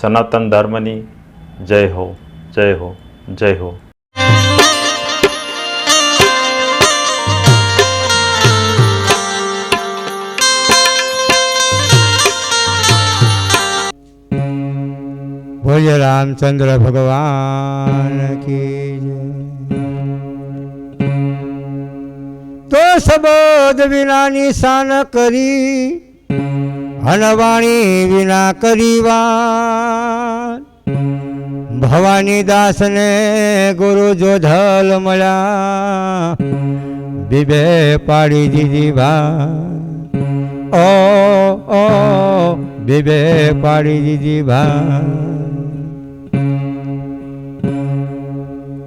सनातन धर्मनी, जय हो जय हो जय हो। बोलिए रामचंद्र भगवान की तो सबोध बिना निशान करी હનવાણી વિના કરીવા ભવાની દાસને ગુરુ જોધલ મળ્યા, બીબે પાડી દીધી ભા ઓ ઓ, બીબે પાડી દીધી ભા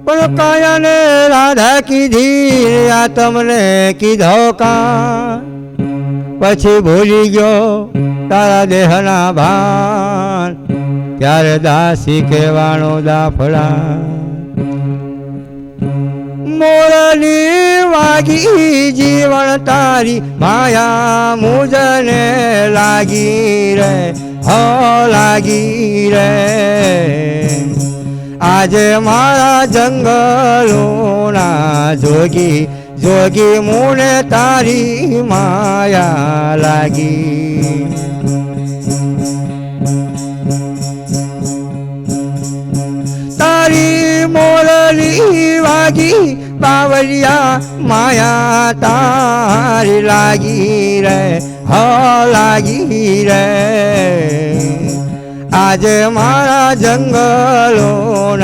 પણ કાયાને રાધા કીધી, આ તમને કીધો કા? પછી ભૂલી ગયો તારા દેહના ભાન ત્યારે દાસી કહેવાનો દાફડા મોરલી વાગી જીવન તારી માયા મુજને લાગી રે, હો, લાગી રે. આજે મારા જંગલોના જોગી જોગી મુને તારી માયા લાગી. વાગી બાવરિયા માયા તારી લાગી રે હ લાગી રે આજે મારા જંગલોના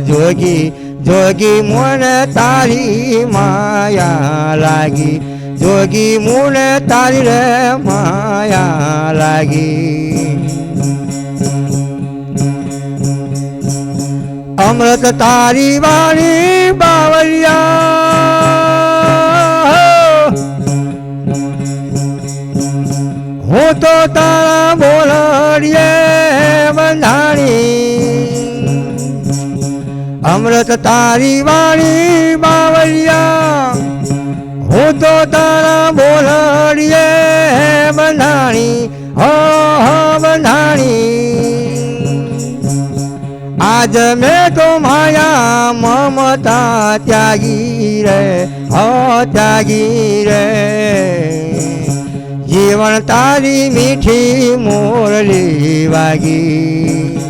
જોગી જોગી મને તારી માયા લાગી, જોગી મને તારી રે માયા લાગી. અમૃત તારી વાણી બાવળિયા. હું તો તારા બોલડીએ બંધાણી. અમૃત તારી વાણી બાવળિયા. હું તો તારા બોલડીએ બંધાણી. હો હો, બંધાણી. મેં તો માયા મમતા ત્યાગી રે, હો ત્યાગી રે. જીવન તારી મીઠી મોરલી વાગી.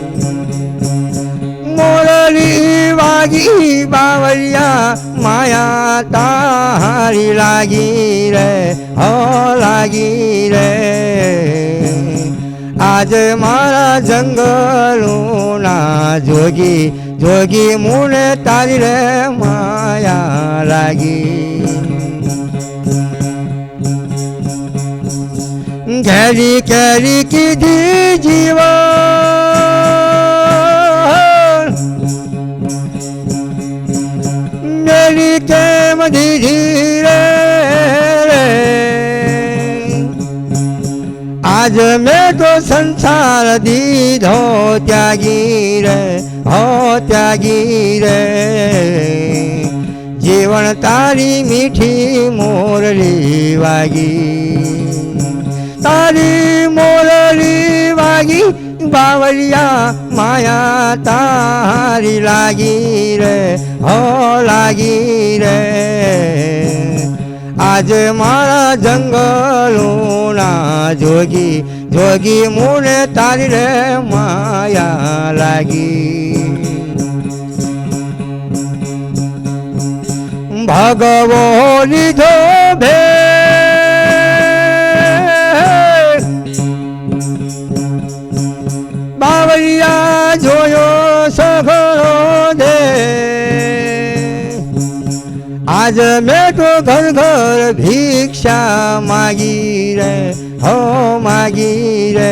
મોરલી વાગી બાવળિયા, માયા તારી લાગી રે, હો લાગી રે. આજે મારા જંગલોના જોગી જોગી મુને તારી રે માયા લાગી. ઘેરી કેરી કીધી જીવન આજ મેં તો સંસાર દીધો ત્યાગી રે, હો ત્યાગી રે. જીવન તારી મીઠી મોરલી વાગી, તારી મોરલી વાગી બાવરિયા માયા તારી લાગી રે, હો લાગી રે. આજે મારા જંગલોના જોગી જોગી મુને તારી રે માયા લાગી. ભગવો લીધો આજ તો ઘર ઘર ભિક્ષા માગી રે, હો માગી રે.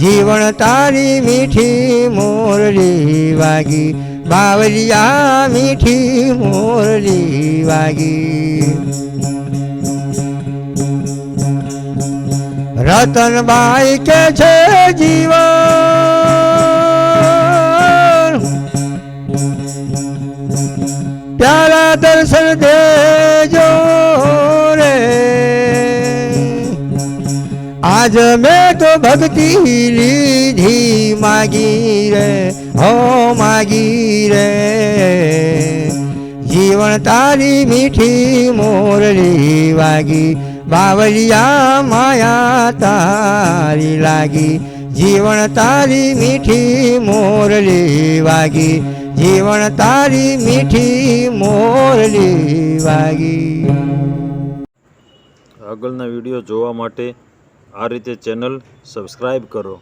જીવન તારી મીઠી મોરલી વાગી બાવરિયા મીઠી મોરલી વાગી. રતનબાઈ કે છે જીવન. પ્યારા દર્શન દેજો રે આ આજ મેં તો ભક્તિ લીધી માગી રે હો માગી રે જીવન તારી મીઠી મોરલી વાગી બાવલિયા માયા તારી લાગી જીવન તારી મીઠી મોરલી વાગી જીવન તારી મીઠી મોરલી વાગી. આગળના વીડિયો જોવા માટે આ રીતે ચેનલ સબસ્ક્રાઈબ કરો.